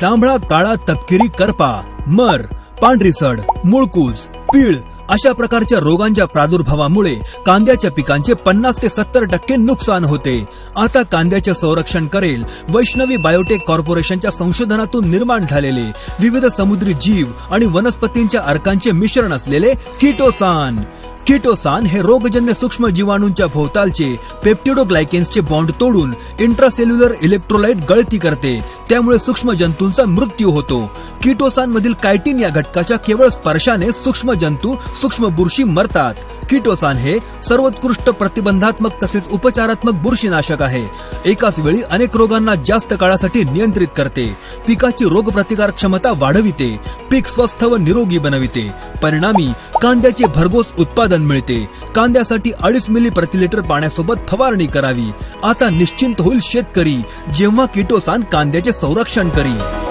जांभळा काळा तपकिरी करपा मर पांढरीसड मुळकूज पीळ अशा प्रकारच्या रोगांच्या प्रादुर्भावामुळे कांद्याच्या पिकांचे पन्नास ते सत्तर टक्के नुकसान होते. आता कांद्याचे संरक्षण करेल वैष्णवी बायोटेक कॉर्पोरेशनच्या संशोधनातून निर्माण झालेले विविध समुद्री जीव आणि वनस्पतींच्या अर्कांचे मिश्रण असलेले किटोसान. किटोसान हे रोगजन्य सूक्ष्म जीवाणूंच्या भोवतालचे पेप्टिडोग्लायकेन्सचे बॉन्ड तोडून इंट्रासेल्युलर इलेक्ट्रोलाइट गळती करते. त्यामुळे सूक्ष्म जंतूंचा मृत्यू होतो. किटोसान मधील कायटिन या घटकाच्या केवळ स्पर्शाने सूक्ष्म जंतू सूक्ष्म बुरशी मरतात. किटोसान हे सर्वोत्कृष्ट प्रतिबंधात्मक तसेच उपचारात्मक बुरशीनाशक आहे. एकाच वेळी अनेक रोगांना जास्त काळासाठी नियंत्रित करते. पिकाची रोगप्रतिकार क्षमता वाढविते. पीक स्वस्थ व निरोगी बनविते. परिणामी कांद्याचे भरघोस उत्पादन मिळते. कांद्यासाठी अडीच मिली प्रति लिटर पाण्यासोबत फवारणी करावी. आता निश्चिंत होईल शेतकरी. जेव्हा किटोसान कांद्याचे संरक्षण करी.